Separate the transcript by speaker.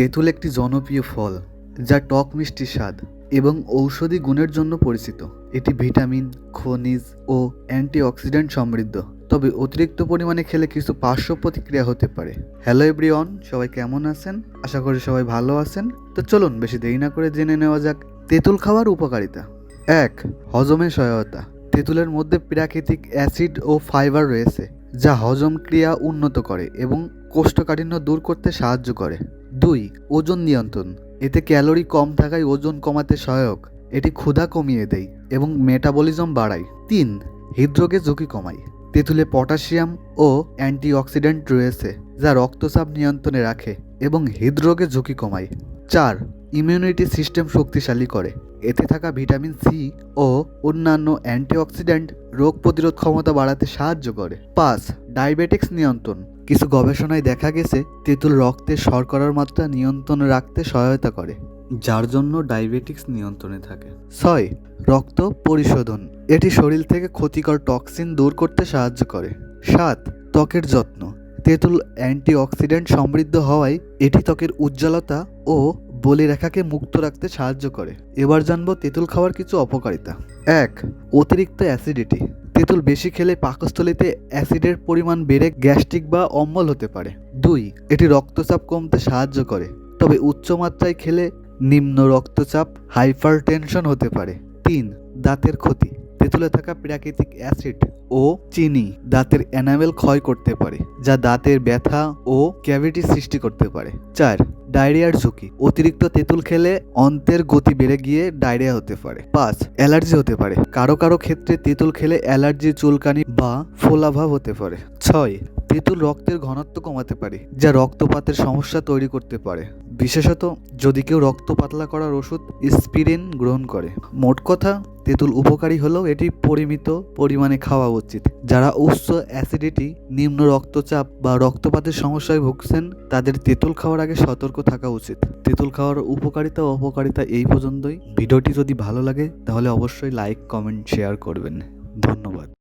Speaker 1: তেঁতুল একটি জনপ্রিয় ফল, যা টক মিষ্টি স্বাদ এবং ঔষধি গুণের জন্য পরিচিত। এটি ভিটামিন, খনিজ ও অ্যান্টিঅক্সিডেন্ট সমৃদ্ধ, তবে অতিরিক্ত পরিমাণে খেলে কিছু পার্শ্ব প্রতিক্রিয়া হতে পারে। হ্যালো এভরিওয়ান, সবাই কেমন আছেন? আশা করি সবাই ভালো আছেন। তো চলুন বেশি দেরি না করে জেনে নেওয়া যাক তেঁতুল খাওয়ার উপকারিতা। এক, হজমে সহায়তা। তেঁতুলের মধ্যে প্রাকৃতিক অ্যাসিড ও ফাইবার রয়েছে, যা হজম ক্রিয়া উন্নত করে এবং কোষ্ঠকাঠিন্য দূর করতে সাহায্য করে। দুই, ওজন নিয়ন্ত্রণ। এতে ক্যালোরি কম থাকায় ওজন কমাতে সহায়ক। এটি ক্ষুধা কমিয়ে দেয় এবং মেটাবলিজম বাড়ায়। তিন হৃদরোগের ঝুঁকি কমায়। তেঁতুলে পটাশিয়াম ও অ্যান্টিঅক্সিডেন্ট রয়েছে, যা রক্তচাপ নিয়ন্ত্রণে রাখে এবং হৃদরোগের ঝুঁকি কমায়। চার, ইমিউনিটি সিস্টেম শক্তিশালী করে। এতে থাকা ভিটামিন সি ও অন্যান্য অ্যান্টিঅক্সিডেন্ট রোগ প্রতিরোধ ক্ষমতা বাড়াতে সাহায্য করে। পাঁচ, ডায়াবেটিক্স নিয়ন্ত্রণ। কিছু গবেষণায় দেখা গেছে তেঁতুল রক্তে শর্করার মাত্রা নিয়ন্ত্রণে রাখতে সহায়তা করে। যার জন্য ডায়াবেটিক্স নিয়ন্ত্রণে থাকে। ছয় রক্ত পরিশোধন। এটি শরীর থেকে ক্ষতিকর টক্সিন দূর করতে সাহায্য করে। সাত ত্বকের যত্ন। তেঁতুল অ্যান্টিঅক্সিডেন্ট সমৃদ্ধ হওয়ায় এটি ত্বকের উজ্জ্বলতা ও বলি রেখাকে মুক্ত রাখতে সাহায্য করে। এবার জানব তেঁতুল খাওয়ার কিছু অপকারিতা। এক অতিরিক্ত অ্যাসিডিটি। তেঁতুল বেশি খেলে পাকস্থলীতে অ্যাসিডের পরিমাণ বেড়ে গ্যাস্ট্রিক বা অম্বল হতে পারে। দুই, এটি রক্তচাপ কমতে সাহায্য করে, তবে উচ্চ মাত্রায় খেলে নিম্ন রক্তচাপ হাইপার টেনশন হতে পারে। তিন, দাঁতের ক্ষতি, তেঁতুলে থাকা প্রাকৃতিক অ্যাসিড ও চিনি দাঁতের এনামেল ক্ষয় করতে পারে, যা দাঁতের ব্যথা ও ক্যাভিটি সৃষ্টি করতে পারে। চার ডায়রিয়ার ঝুঁকি। অতিরিক্ত তেঁতুল খেলে অন্তের গতি বেড়ে গিয়ে ডায়রিয়া হতে পারে। পাঁচ, অ্যালার্জি হতে পারে। কারও কারও ক্ষেত্রে তেঁতুল খেলে অ্যালার্জি, চুলকানি বা ফোলাভাব হতে পারে। ছয়, তেঁতুল রক্তের ঘনত্ব কমাতে পারে, যা রক্তপাতের সমস্যা তৈরি করতে পারে। বিশেষত যদি কেউ রক্ত পাতলা করার ওষুধ স্পিরিন গ্রহণ করে। মোট কথা তেঁতুল উপকারী হলেও এটি পরিমিত পরিমাণে খাওয়া উচিত। যারা উচ্চ অ্যাসিডিটি, নিম্ন রক্তচাপ বা রক্তপাতের সমস্যায় ভুগছেন, তাদের তেঁতুল খাওয়ার আগে সতর্ক থাকা উচিত। তেঁতুল খাওয়ার উপকারিতা ও অপকারিতা এই পর্যন্তই। ভিডিওটি যদি ভালো লাগে, তাহলে অবশ্যই লাইক কমেন্ট শেয়ার করবেন। ধন্যবাদ।